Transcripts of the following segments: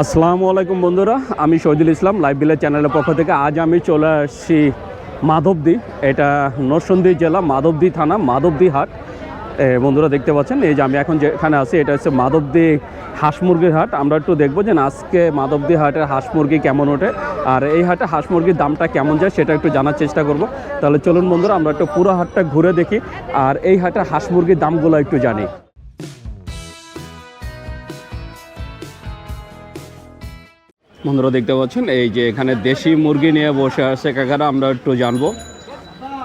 আসসালামু আলাইকুম বন্ধুরা, আমি শহীদুল ইসলাম লাইভ বিলের চ্যানেলের পক্ষ থেকে। আজ আমি চলে আসছি মাধবদী, এটা নরসন্দী জেলা, মাধবদী থানা, মাধবদী হাট। বন্ধুরা দেখতে পাচ্ছেন, এই যে আমি এখন যেখানে আছি, এটা হচ্ছে মাধবদী হাঁস মুরগির হাট। আমরা একটু দেখব যে আজকে মাধবদী হাটের হাঁস মুরগি কেমন ওঠে, আর এই হাটে হাঁস মুরগির দামটা কেমন যায় সেটা একটু জানার চেষ্টা করব। তাহলে চলুন বন্ধুরা, আমরা একটু পুরো হাটটা ঘুরে দেখি, আর এই হাটে হাঁস মুরগির দামগুলো একটু জানি। বন্ধুরা দেখতে পাচ্ছেন, এই যে এখানে দেশি মুরগি নিয়ে বসে আছে কাকারা, আমরা একটু জানব।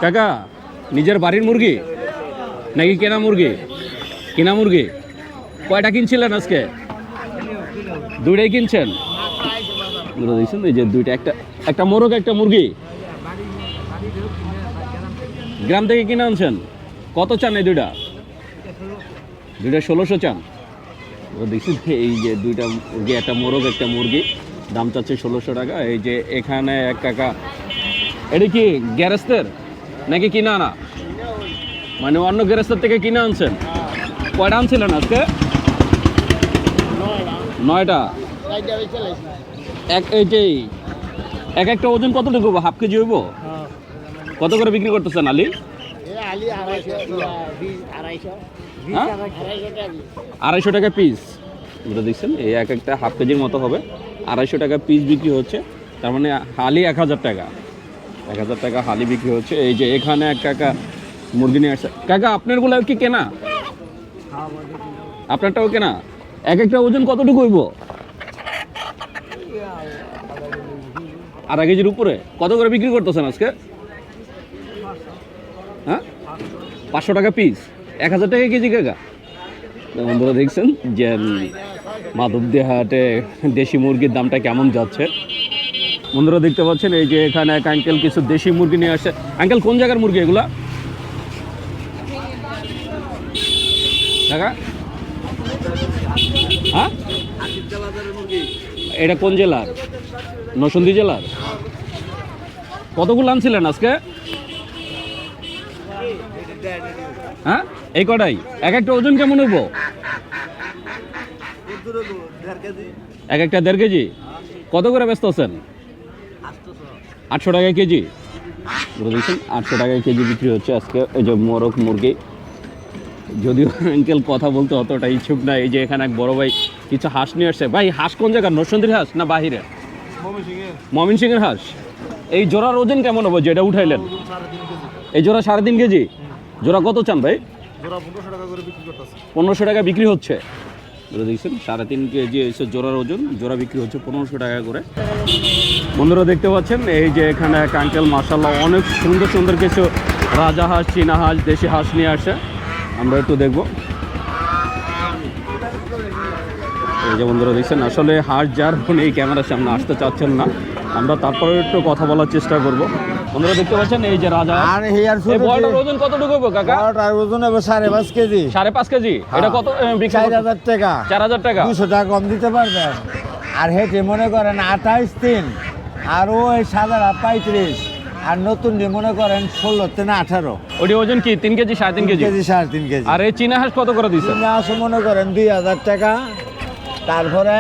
কাকা, নিজের বাড়ির মুরগি? নাকি কেনা মুরগি? কেনা মুরগি? কয়টা কিনছিলেন আজকে? দুইটাই কিনছেন? দেখছেন, এই যে দুইটা, একটা একটা মোরগ, একটা মুরগি। গ্রাম থেকে কিনে আনছেন? কত চান এই দুইটা? দুইটা ষোলোশো চান। দেখছি এই যে দুইটা মুরগি, একটা মোরগ, একটা মুরগি। দাম চাচ্ছে ষোলোশো টাকা। এই যে এখানে এক কাকা, এটা কি গ্যারেস্তের নাকি কিনা আনা মানে অন্য গ্যারেস্তের থেকে কিনে আনছেন? কয়টা আনছিলেন আজকে? নয়টা। এক, এই যে এক একটা ওজন কতটুকু? হাফ কেজি হইব? কত করে বিক্রি করতেছেন আলি? হ্যাঁ? আড়াইশো টাকা পিস দেখছেন, এই এক একটা হাফ কেজির মতো হবে। আড়াইশো টাকা পিস বিক্রি হচ্ছে। তার মানে হালি এক হাজার টাকা। এক হাজার টাকা হালি বিক্রি হচ্ছে। এই যে এখানে এক কাকা মুরগি নিয়ে আসছে। কাকা, আপনারগুলো কি কেনা? আপনারটাও কেনা? এক একটা ওজন কতটুকু হইব? আধা কেজির উপরে? কত করে বিক্রি করতেছেন আজকে? হ্যাঁ? পাঁচশো টাকা পিস এক হাজার টাকা কেজি, কাকা। বন্ধুরা দেখছেন, যে মাধবদী হাটে দেশি মুরগির দামটা কেমন যাচ্ছে? বন্ধুরা দেখতে পাচ্ছেন, এই যে এখানে এক আঙ্কেল কিছু দেশি মুরগি নিয়ে আসছে। আঙ্কেল কোন জায়গার মুরগি এগুলা? কাকা? হ্যাঁ? এটা কোন জেলার? নরসিংদী জেলার? কতগুলো আনছিলেন আজকে? হ্যাঁ? এই কটাই? এক একটা ওজন কেমন হইব? এক একটা দেড় কেজি? কত করে ব্যস্ত আছেন? আটশো টাকা কেজি। আটশো টাকা কেজি বিক্রি হচ্ছে আজকে। এই যে মোরগ মুরগি। যদিও আঙ্কেল কথা বলতে অতটা ইচ্ছুক না এই যে এখানে এক বড় ভাই কিছু হাঁস নিয়ে আসছে। ভাই হাঁস কোন জায়গার? নরসন্দির হাঁস না বাহিরে মমিন সিংয়ের হাঁস। এই জোড়ার ওজন কেমন হবে যেটা উঠাইলেন? এই জোড়া সাড়ে তিন কেজি? জোড়া কত চান ভাই? পনেরোশো টাকা বিক্রি হচ্ছে। দেখছেন সাড়ে তিন কেজি এসে জোড়ার ওজন, জোড়া বিক্রি হচ্ছে পনেরোশো টাকা করে। বন্ধুরা দেখতে পাচ্ছেন, এই যে এখানে কাঙ্কেল মার্শাল্লাহ অনেক সুন্দর সুন্দর কিছু রাজা হাঁস, চীনা হাঁস, দেশি হাঁস নিয়ে আসে। আমরা একটু দেখব। এই যে বন্ধুরা দেখছেন, আসলে হাঁস যার ফোন এই ক্যামেরার সামনে আসতে চাচ্ছেন না। আমরা তারপরে একটু কথা বলার চেষ্টা করব। বন্ধুরা দেখতে পাচ্ছেন এই যে রাজা। আর হেয়ার এই বড়টার ওজন কতটুকু হবে কাকা? বারোটার ওজন হবে সাড়ে পাঁচ কেজি। সাড়ে পাঁচ কেজি? এটা কত বিক্রি চার করতে- হাজার টাকা। চার হাজার টাকা? দুশো টাকা কম দিতে পারবেন আর হেঁটে মনে করেন আঠাইশ তিন আর ওই সাদারা পঁয়ত্রিশ আর নতুন দিয়ে মনে করেন ষোলো তিন আঠারো। ওটি ওজন কি? তিন কেজি সাড়ে তিন কেজি? কেজি সাড়ে তিন কেজি। আর এই চীনা হাঁস কত করে দিচ্ছে তিন আসো মনে করেন দুই হাজার টাকা। তারপরে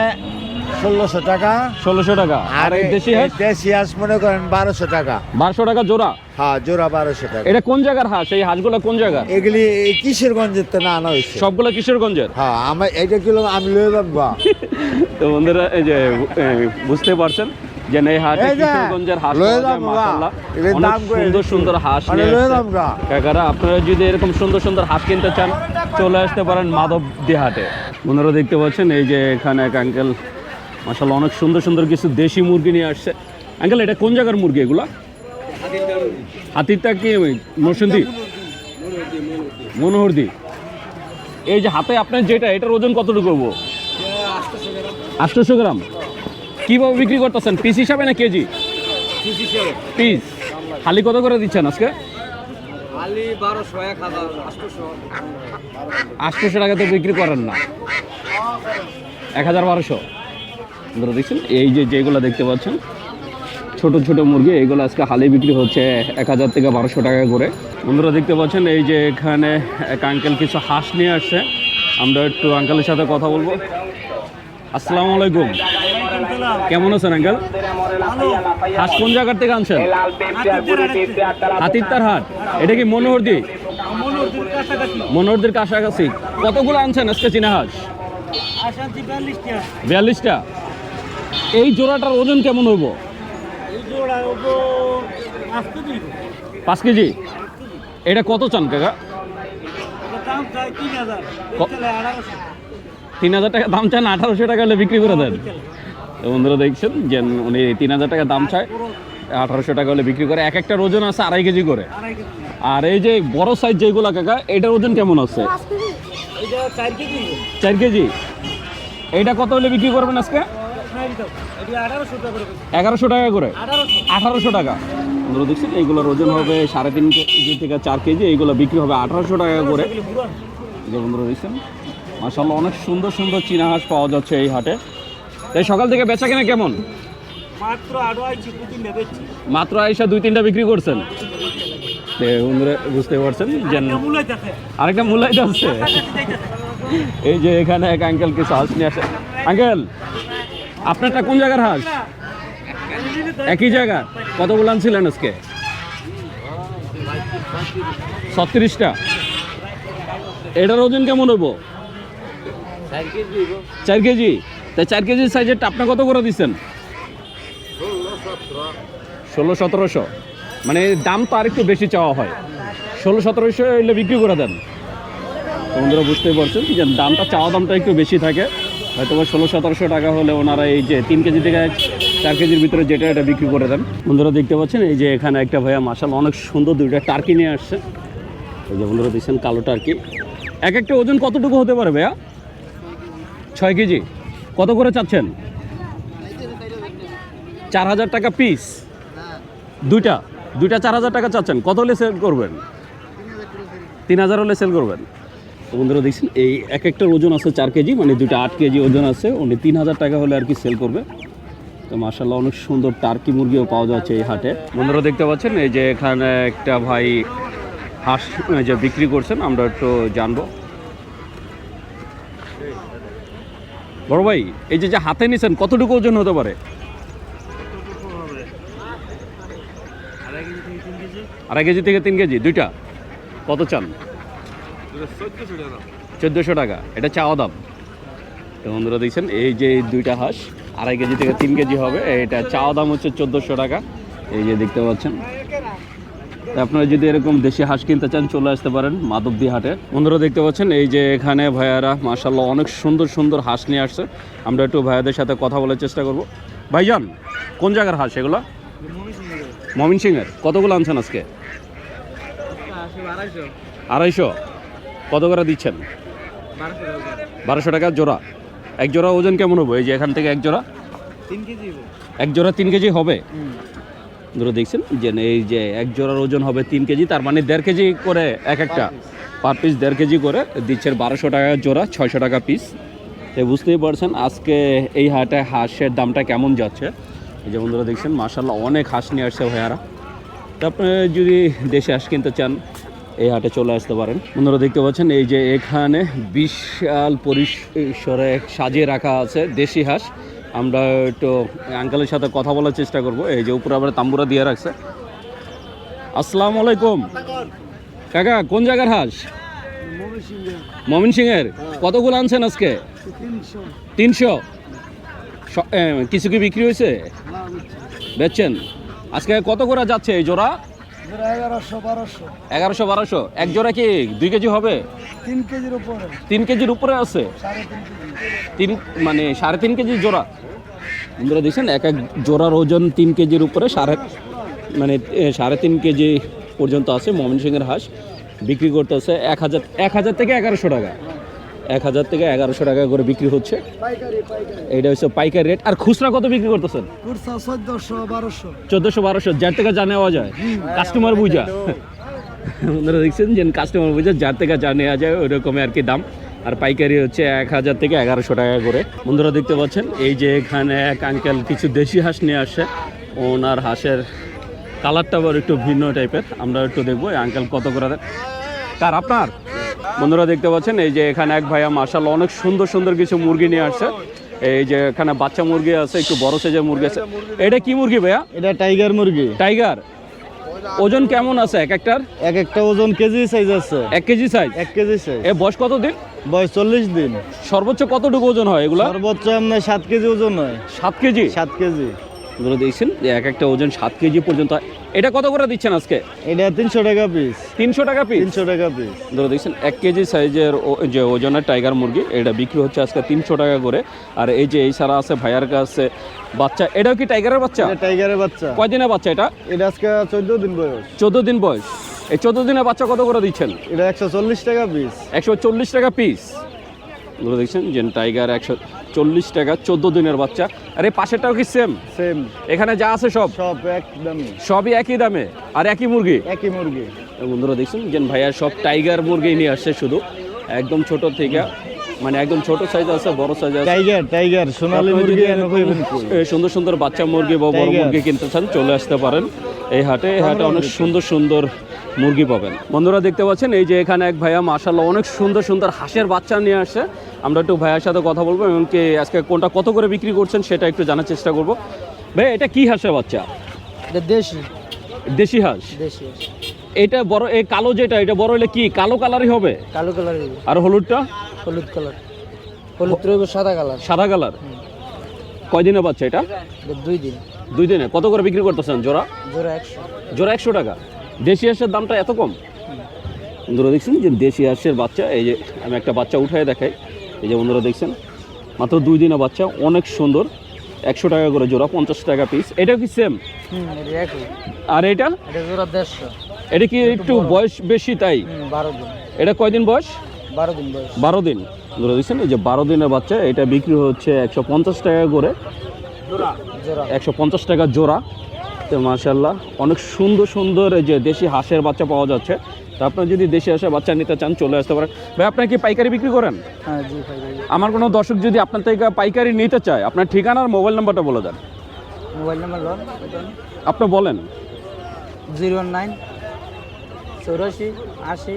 ষোলোশো টাকা। ষোলোশো টাকা। আর এই দেশি হাঁস? দেশি হাঁস মনে করেন বারোশো টাকা। বারোশো টাকা জোড়া? হ্যাঁ জোড়া বারোশো টাকা। এটা কোন জায়গার হাঁস? এই হাঁসগুলো কোন জায়গার? এগুলি কিশোরগঞ্জের তো না আনা হয়েছে সবগুলো কিশোরগঞ্জের? হ্যাঁ আমার এইটা কিলো আমি লয়ে যাব। তো বন্ধুরা এই যে বুঝতে পারছেন যে না এই হাটে কিশোরগঞ্জের অনেক সুন্দর সুন্দর হাঁস মানে। কাকারা আপনারা যদি এরকম সুন্দর সুন্দর হাঁস কিনতে চান চলে আসতে পারেন মাধব হাটে বন্ধুরা দেখতে পাচ্ছেন এই যে এখানে এক আঙ্কেল মাসাল্লাহ অনেক সুন্দর সুন্দর কিছু দেশি মুরগি নিয়ে আসছে। আঙ্কেল এটা কোন জায়গার মুরগি এগুলা? হাতিরটা কি নরসিংদী মনোহরদি। এই যে হাতে আপনার যেটা এটার ওজন কতটুকু হব? আটশোশো গ্রাম। কীভাবে বিক্রি করতেছেন? পিস হিসাবে না কেজি? পিস। খালি কত করে দিচ্ছেন আজকে? আটশোশো। টাকা তো বিক্রি করেন না। এক হাজার বারোশো। ধরে দেখছেন? এই যে যেগুলো দেখতে পাচ্ছেন ছোট ছোট মুরগি এইগুলো আজকে হালি বিক্রি হচ্ছে এক হাজার থেকে বারোশো টাকা করে। বন্ধুরা দেখতে পাচ্ছেন এই যে এখানে এক আঙ্কেল কিছু হাঁস নিয়ে আসছে। আমরা একটু আঙ্কেলের সাথে কথা বলব। আসসালামু আলাইকুম। কেমন আছেন আঙ্কেল হাঁস কোন জায়গার থেকে আনছেন? হাতির হাট। এটা কি মনোহরদি? মনোহরদির কাছাকাছি। কতগুলো আনছেন আজকে চীনা হাঁস? বিয়াল্লিশটা? এই জোড়াটার ওজন কেমন হইব? পাঁচ কেজি। এটা কত চান কাকা? তিন হাজার। টাকা দাম চান আঠারোশো টাকা হলে বিক্রি করে দেন। বন্ধুরা দেখছেন যে উনি তিন হাজার টাকা দাম চায় আঠারোশো টাকা হলে বিক্রি করে। এক একটা ওজন আছে আড়াই কেজি করে। আর এই যে বড় সাইজ যেগুলো কাকা এটার ওজন কেমন আছে? চার কেজি। এইটা কত হলে বিক্রি করবেন আজকে? এগারোশো টাকা করে। আঠারোশো টাকা। বন্ধুরা দেখছেন এইগুলোর ওজন হবে সাড়ে তিন কেজি থেকে চার কেজি এইগুলো বিক্রি হবে আঠারোশো টাকা করে। এই যে বন্ধুরা দেখছেন মাসাল্লাহ অনেক সুন্দর সুন্দর চীনা হাঁস পাওয়া যাচ্ছে এই হাটে। তাই সকাল থেকে বেচা কেনা কেমন? মাত্র আইসা দুই তিনটা বিক্রি করছেন? বন্ধুরা বুঝতে পারছেন যে আরেকটা মূল্যায় আছে এই যে এখানে এক আঙ্কেল কিছু হাঁস নিয়ে আসে। আঙ্কেল আপনারটা কোন জায়গার হাঁস? একই জায়গা কত কতগুলো আনছিলেন আজকে? ছত্রিশটা। এটার ওজন কেমন হব? চার কেজি তাই চার কেজি সাইজেরটা আপনি কত করে দিচ্ছেন? ষোলো, সতেরোশো। মানে দাম তো আরেকটু বেশি চাওয়া হয়। ষোলো, সতেরোশো হইলে বিক্রি করে দেন। তো বন্ধুরা বুঝতেই পারছেন যে দামটা, চাওয়া দামটা একটু বেশি থাকে। হয়তো ষোলো, সতেরোশো টাকা হলে ওনারা এই যে তিন কেজি থেকে চার কেজির ভিতরে যেটা, এটা বিক্রি করে দেন। বন্ধুরা দেখতে পাচ্ছেন, এই যে এখানে একটা ভাইয়া মাসাল অনেক সুন্দর দুইটা টার্কি নিয়ে আসছে। এই যে বন্ধুরা দেখছেন, কালো টার্কি। এক একটা ওজন কতটুকু হতে পারে ভাইয়া? ছয় কেজি। কত করে চাচ্ছেন? চার হাজার টাকা পিস দুইটা। দুইটা চার হাজার টাকা চাচ্ছেন। কত হলে সেল করবেন? তিন হাজার হলে সেল করবেন। তো বন্ধুরা দেখছেন, এই এক একটার ওজন আছে চার কেজি মানে দুইটা আট কেজি ওজন আছে, উনি তিন হাজার টাকা হলে আর কি সেল করবে। তো মার্শাল্লাহ অনেক সুন্দর টার্কি মুরগিও পাওয়া যাচ্ছে এই হাটে। বন্ধুরা দেখতে পাচ্ছেন, এই যে এখানে একটা ভাই হাঁস যে বিক্রি করছেন, আমরা একটু জানব। বড় ভাই, এই যে যে হাতে নিছেন, কতটুকু ওজন হতে পারে? আড়াই কেজি থেকে তিন কেজি, দুইটা। কত চান? চোদ্দোশো টাকা। এটা চাওয়া দাম। তো বন্ধুরা দেখছেন, এই যে দুইটা হাঁস, আড়াই কেজি থেকে তিন কেজি হবে। এটা চাওয়া দাম হচ্ছে চোদ্দোশো টাকা। এই যে দেখতে পাচ্ছেন। আপনারা যদি এরকম দেশি হাঁস কিনতে চান, চলে আসতে পারেন মাধবদী হাটে। বন্ধুরা দেখতে পাচ্ছেন, এই যে এখানে ভাইয়ারা মাসাল্লাহ অনেক সুন্দর সুন্দর হাঁস নিয়ে আসছে। আমরা একটু ভাইয়াদের সাথে কথা বলার চেষ্টা করব। ভাইজান, কোন জায়গার হাঁস এগুলো? মমিন সিংয়ের কতগুলো আনছেন আজকে? আড়াইশো। কত করে দিচ্ছেন? বারোশো টাকা জোড়া। এক জোড়া ওজন কেমন হবে? এই যে এখান থেকে এক জোড়া? তিন কেজি এক জোড়া তিন কেজি হবে? ধরো দেখছেন যে এই যে এক জোড়ার ওজন হবে তিন কেজি তার মানে দেড় কেজি করে এক একটা। পার পিস দেড় কেজি করে দিচ্ছে বারোশো টাকা জোড়া ছয়শো টাকা পিস তো বুঝতেই পারছেন আজকে এই হাটে হাঁসের দামটা কেমন যাচ্ছে। এই যে বন্ধুরা দেখছেন মার্শাল্লাহ অনেক হাঁস নিয়ে আসছে ভাইয়ারা। তো আপনি যদি দেশে হাঁস কিনতে চান এই হাটে চলে আসতে পারেন। বন্ধুরা দেখতে পাচ্ছেন এই যে এখানে বিশাল পরিসরে সাজিয়ে রাখা আছে দেশি হাঁস। আমরা একটু আঙ্কেলের সাথে কথা বলার চেষ্টা করব। এই যে উপরে আবার তাম্বুরা দিয়ে রাখছে। আসসালামু আলাইকুম। কাকা কোন জায়গার হাঁস? মমিন সিংয়ের কতগুলো আনছেন আজকে? তিনশো। কিছু কি বিক্রি হয়েছে? বেচছেন। আজকে কত করে যাচ্ছে এই জোড়া? এগারোশো বারোশো। এক জোড়া কি দুই কেজি হবে? তিন কেজির উপরে। তিন কেজির উপরে আছে? তিন মানে সাড়ে তিন কেজি জোড়া। বন্ধুরা দেখছেন এক এক জোড়ার ওজন তিন কেজির উপরে সাড়ে মানে সাড়ে তিন কেজি পর্যন্ত আছে। মমিন সিংয়ের হাঁস বিক্রি করতেছে এক হাজার এক হাজার থেকে এগারোশো টাকা। এক হাজার থেকে এগারোশো টাকা করে বিক্রি হচ্ছে। পাইকারি হচ্ছে পাইকারি রেট আর খুচরা কত বিক্রি করতেছেন? চোদ্দশো বারোশো। যার থেকে যা নেওয়া যায়। কাস্টমার বুঝা। আপনারা দেখছেন যে কাস্টমার বুঝা যার থেকে যা নেওয়া যায় ওই রকমের আর কি দাম। আর পাইকারি হচ্ছে এক হাজার থেকে এগারোশো টাকা করে। বন্ধুরা দেখতে পাচ্ছেন এই যে এখানে এক আঙ্কেল কিছু দেশি হাঁস নিয়ে আসছে। ওনার হাঁসের কালারটা আবার একটু ভিন্ন টাইপের আমরা একটু দেখব এই আঙ্কেল কত করে দেন। কার আপনার? বন্ধুরা দেখতে পাচ্ছেন এই যে এখানে এক ভাইয়া মার্শাল অনেক সুন্দর সুন্দর কিছু মুরগি নিয়ে আসছে। এই যে এখানে বাচ্চা মুরগি আছে একটু বড় সাইজের মুরগি আছে। এটা কি মুরগি ভাইয়া? এটা টাইগার মুরগি। টাইগার। ওজন কেমন আছে এক একটার? এক একটা ওজন কেজি সাইজ আছে। এক কেজি সাইজ এক কেজি সাইজ এ বয়স কত দিন বয়স চল্লিশ দিন। সর্বোচ্চ কতটুকু ওজন হয় এগুলা? সর্বোচ্চ আপনার সাত কেজি ওজন হয়। সাত কেজি? সাত কেজি। এগুলো দেখছেন যে এক একটা ওজন সাত কেজি পর্যন্ত এটা কত করে দিচ্ছেন আজকে? এটা তিনশো টাকা পিস তিনশো টাকা পিস তিনশো টাকা পিস ধরে দেখছেন এক কেজি সাইজের যে ওজনের টাইগার মুরগি এটা বিক্রি হচ্ছে আজকে তিনশো টাকা করে। আর এই যে এই সারা আছে ভাইয়ার কাছে বাচ্চা এটাও কি টাইগারের বাচ্চা? টাইগারের বাচ্চা। কয়দিনের বাচ্চা এটা? এটা আজকে চোদ্দ দিন বয়স। চোদ্দ দিন বয়স। এই চোদ্দ দিনের বাচ্চা কত করে দিচ্ছেন? এটা একশো চল্লিশ টাকা পিস একশো চল্লিশ টাকা পিস দেখছেন যে টাইগার একশো চল্লিশ টাকা চোদ্দ দিনের বাচ্চা। আর এই পাশেরটাও কি সেম সেম এখানে যা আছে সব? সব একদমই। সবই একই দামে। আর একই মুরগি? একই মুরগি। বন্ধুরা দেখছেন যে ভাইয়া সব টাইগার মুরগি নিয়ে আসছে শুধু। একদম ছোট থেকে মানে একদম ছোট সাইজ আছে বড় সাইজ আছে। টাইগার টাইগার সোনালী মুরগি সুন্দর সুন্দর বাচ্চা মুরগি বা বড় মুরগি কিনতে চান চলে আসতে পারেন। এই হাটে এই হাটে অনেক সুন্দর সুন্দর মুরগি পাবেন। বন্ধুরা দেখতে পাচ্ছেন এই যে এখানে এক ভাইয়া মাশাল্লাহ অনেক সুন্দর সুন্দর হাঁসের বাচ্চা নিয়ে আসছে। আমরা একটু ভাইয়ার সাথে কথা বলব এমনকি আজকে কোনটা কত করে বিক্রি করছেন সেটা একটু জানার চেষ্টা করব। ভাই এটা কি হাঁসের বাচ্চা? এটা দেশি। দেশি হাঁস? দেশি এটা বড় এই কালো যেটা এটা বড় হলে কি কালো কালারই হবে? কালো কালার আর হলুদটা? হলুদ কালার। হলুদ রইব সাদা কালার। সাদা কালার। কয়দিনের বাচ্চা এটা? এটা দুই দিন। দুই দিনে। কত করে বিক্রি করতেছেন? জোড়া? জোড়া একশো। জোড়া একশো টাকা। দেশি হাঁসের দামটা এত কম? বন্ধুরা দেখছেন যে দেশি হাঁসের বাচ্চা এই যে আমি একটা বাচ্চা উঠায় দেখাই এই যে বন্ধুরা দেখছেন মাত্র দুই দিনের বাচ্চা অনেক সুন্দর একশো টাকা করে জোড়া পঞ্চাশ টাকা পিস এটা কি সেম আর এটা? এটা কি একটু বয়স বেশি তাই? এটা কয়দিন বয়স? বারো দিন বারো দিন। ধরে দেখছেন এই যে বারো দিনের বাচ্চা এটা বিক্রি হচ্ছে একশো পঞ্চাশ টাকা করে। একশো পঞ্চাশ টাকা জোড়া। তো মাশাল্লাহ অনেক সুন্দর সুন্দর যে দেশি হাঁসের বাচ্চা পাওয়া যাচ্ছে। তো আপনার যদি দেশি হাঁসের বাচ্চা নিতে চান চলে আসতে পারেন। ভাই আপনার কি পাইকারি বিক্রি করেন? হ্যাঁ জি আমার কোনো দর্শক যদি আপনার থেকে পাইকারি নিতে চায় আপনার ঠিকানা আর মোবাইল নাম্বারটা বলে দেন। মোবাইল নাম্বার আপনি বলেন। জিরো নাইন চৌরাশি আশি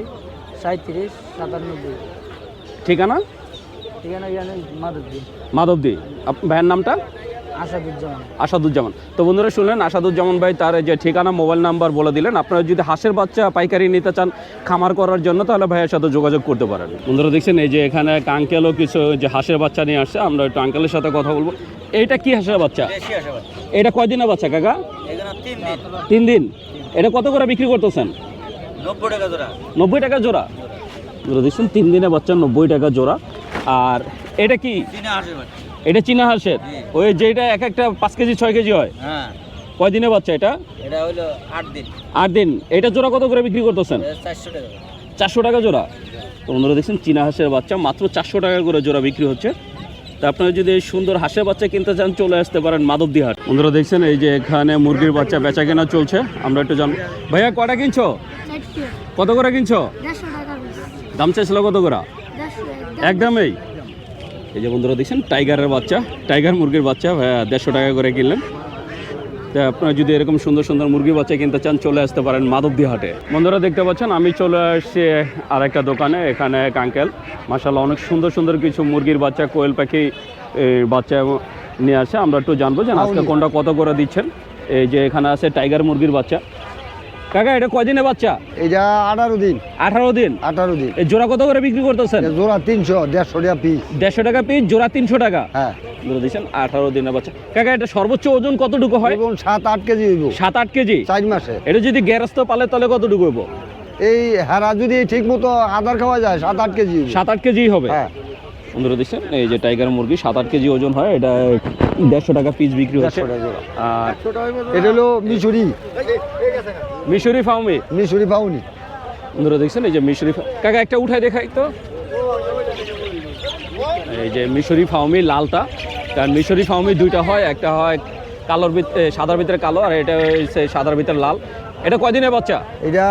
সাঁত্রিশ সাতানব্বই। ঠিকানা? ঠিকানা মাধবদী। মাধবদী। ভাইয়ের নামটা? আসাদুজ্জামান। তো বন্ধুরা শুনলেন আসাদুজ্জামান ভাই তার যে ঠিকানা মোবাইল নাম্বার বলে দিলেন। আপনারা যদি হাঁসের বাচ্চা পাইকারি নিতে চান খামার করার জন্য তাহলে ভাইয়ের সাথে যোগাযোগ করতে পারেন। বন্ধুরা দেখছেন এই যে এখানে এক আঙ্কেলও কিছু যে হাঁসের বাচ্চা নিয়ে আসছে আমরা একটু আঙ্কেলের সাথে কথা বলব। এইটা কি হাঁসের বাচ্চা? এটা কয়দিনের বাচ্চা কাকা? তিন দিন। এটা কত করে বিক্রি করতেছেন? নব্বই টাকা জোড়া। বন্ধুরা দেখছেন তিন দিনের বাচ্চা নব্বই টাকা জোড়া। আর এটা কি? এটা চীনা হাঁসের ওই যেটা এক একটা পাঁচ কেজি ছয় কেজি হয়। হ্যাঁ। কয় বাচ্চা এটা? এটা হলো আট দিন। আট দিন। এটা জোড়া কত করে বিক্রি করতেছেন? চারশো টাকা চারশো টাকা জোড়া। তো বন্ধুরা দেখছেন চীনা হাঁসের বাচ্চা মাত্র চারশো টাকা করে জোড়া বিক্রি হচ্ছে। তা আপনারা যদি এই সুন্দর হাঁসের বাচ্চা কিনতে চান চলে আসতে পারেন মাধবদী হাট বন্ধুরা দেখছেন এই যে এখানে মুরগির বাচ্চা বেচা কেনা চলছে। আমরা একটু জানব ভাইয়া কটা কিনছো? কত করে কিনছো? দাম চাইছিল কত করে? একদমই? এই যে বন্ধুরা দেখছেন টাইগারের বাচ্চা টাইগার মুরগির বাচ্চা দেড়শো টাকা করে কিনলেন। তা আপনারা যদি এরকম সুন্দর সুন্দর মুরগির বাচ্চা কিনতে চান চলে আসতে পারেন মাধবদী হাটে বন্ধুরা দেখতে পাচ্ছেন আমি চলে আসছি আর একটা দোকানে এখানে এক আঙ্কেল মাসাল্লাহ অনেক সুন্দর সুন্দর কিছু মুরগির বাচ্চা কোয়েল পাখি বাচ্চা নিয়ে আসে। আমরা একটু জানব যে আজকে কোনটা কত করে দিচ্ছেন। এই যে এখানে আছে টাইগার মুরগির বাচ্চা। কাকা এটা কয়দিনে বাচ্চা? এটা আঠারো দিন। আঠারো দিন? আঠারো দিন। এই জোড়া কত করে বিক্রি করতেছেন? জোড়া তিনশো দেড়শো টাকা পিস দেড়শো টাকা পিস জোড়া তিনশো টাকা? হ্যাঁ। ধরে দিচ্ছেন আঠারো দিনের বাচ্চা। কাকা এটা সর্বোচ্চ ওজন কতটুকু হয়? এবং সাত আট কেজি হইব। সাত আট কেজি? চার মাসে। এটা যদি গ্যারস্থ পালে তাহলে কতটুকু হইব? এই হারা যদি ঠিক মতো আদার খাওয়া যায় সাত আট কেজি সাত আট কেজি হবে। হ্যাঁ। বন্ধুরা দেখছেন? এই যে টাইগার মুরগি সাত আট কেজি ওজন হয়। এটা দেড়শো টাকা পিস বিক্রি হচ্ছে। আর এটা হলো মিশরি। মিশরি ফার্মে মিশরি পাউনি বন্ধুরা দেখছেন? এই যে মিশরি কাকা একটা উঠায় দেখাই তো। এই যে মিশরি ফাউমি লালটা। কারণ মিশরি ফাউমি দুইটা হয়। একটা হয় কালোর ভিতরে সাদার ভিতরে কালো আর এটা হচ্ছে সাদার ভিতরে লাল। এটা কয়দিনের বাচ্চা? এটা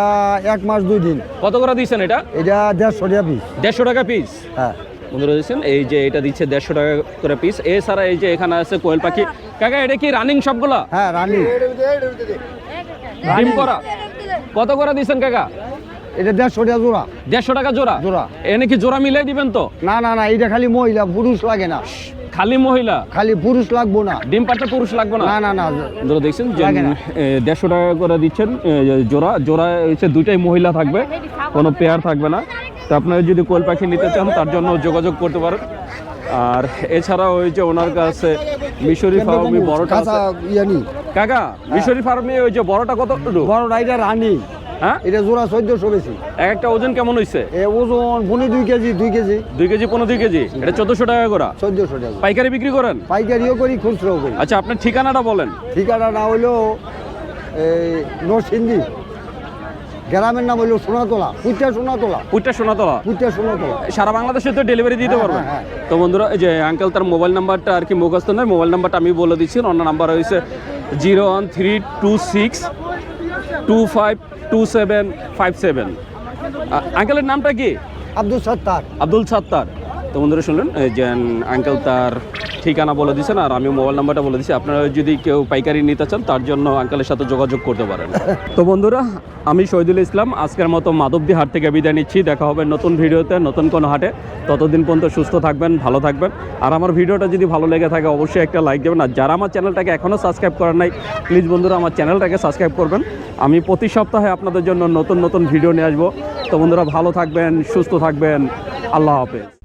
এক মাস দুই দিন। কত করে দিচ্ছেন এটা? এটা দেড়শো টাকা পিস দেড়শো টাকা পিস হ্যাঁ। বন্ধুরা দিচ্ছেন এই যে এটা দিচ্ছে দেড়শো টাকা করে পিস এছাড়া এই যে এখানে আছে কোয়েল পাখি। কাকা এটা কি রানিং সবগুলা? হ্যাঁ রানি ডিম করা? কত করে দিচ্ছেন কাকা? এটা দেড়শো টাকা জোড়া। দেড়শো টাকা জোড়া? জোড়া। এনে কি জোড়া মিলাই দিবেন তো? না না না এটা খালি মহিলা পুরুষ লাগে না। খালি মহিলা? খালি পুরুষ লাগবো না। ডিম পাড়তে পুরুষ লাগবে না? না না না ধরে দেখছেন দেড়শো টাকা করে দিচ্ছেন জোড়া। জোড়া হচ্ছে দুইটাই মহিলা থাকবে কোনো পেয়ার থাকবে না। তো আপনারা যদি কোয়েল পাখি নিতে চান তার জন্য যোগাযোগ করতে পারেন। আর এছাড়া ওই যে ওনার কাছে মিশরি ফার্মি বড়টা ইয়ানি কাকা মিশরি ফার্মে ওই যে বড়টা কত বড় রাইডার রানি। হ্যাঁ? এটা জোড়া চোদ্দশো বেশি। এক একটা ওজন কেমন হইছে? এ ওজন পনে দুই কেজি দুই কেজি। দুই কেজি পনেরো দুই কেজি? এটা চোদ্দশো টাকা করে। চোদ্দশো টাকা। পাইকারি বিক্রি করেন? পাইকারিও করি খুচরাও করি। আচ্ছা আপনার ঠিকানাটা বলেন। ঠিকানা না হইল এই নরসিংদী। গ্রামের নাম হইল সোনাতলা পুইটা সোনাতলা। পুইটা সোনাতলা? পুইটা সোনাতলা। সারা বাংলাদেশে তো ডেলিভারি দিতে পারবে? পারবেন হ্যাঁ, তো বন্ধুরা এই যে আঙ্কেল তার মোবাইল নাম্বারটা আর কি মুখস্থ নয় মোবাইল নাম্বারটা আমি বলে দিচ্ছি। অন্য নাম্বার হয়েছে zero one three two six two five two seven five seven আঙ্কেলের নামটা কি? আব্দুল সত্তার। আব্দুল সাত্তার। তো বন্ধুরা শুনলেন এই যে আঙ্কেল তার ঠিকানা বলে দিয়েছেন আর আমি মোবাইল নাম্বারটা বলে দিচ্ছি আপনারা যদি কেউ পাইকারি নিতে চান, তার জন্য আঙ্কেলের সাথে যোগাযোগ করতে পারেন। তো বন্ধুরা, আমি শহীদুল ইসলাম, আজকের মতো মাধবদী হাট থেকে বিদায় নিচ্ছি। দেখা হবে নতুন ভিডিওতে, নতুন কোনো হাটে। ততদিন পর্যন্ত সুস্থ থাকবেন, ভালো থাকবেন। আর আমার ভিডিওটা যদি ভালো লেগে থাকে, অবশ্যই একটা লাইক দেবেন। আর যারা আমার চ্যানেলটাকে এখনও সাবস্ক্রাইব করেন নাই প্লিজ বন্ধুরা আমার চ্যানেলটাকে সাবস্ক্রাইব করবেন। আমি প্রতি সপ্তাহে আপনাদের জন্য নতুন নতুন ভিডিও নিয়ে আসব। তো বন্ধুরা, ভালো থাকবেন, সুস্থ থাকবেন। আল্লাহ হাফেজ।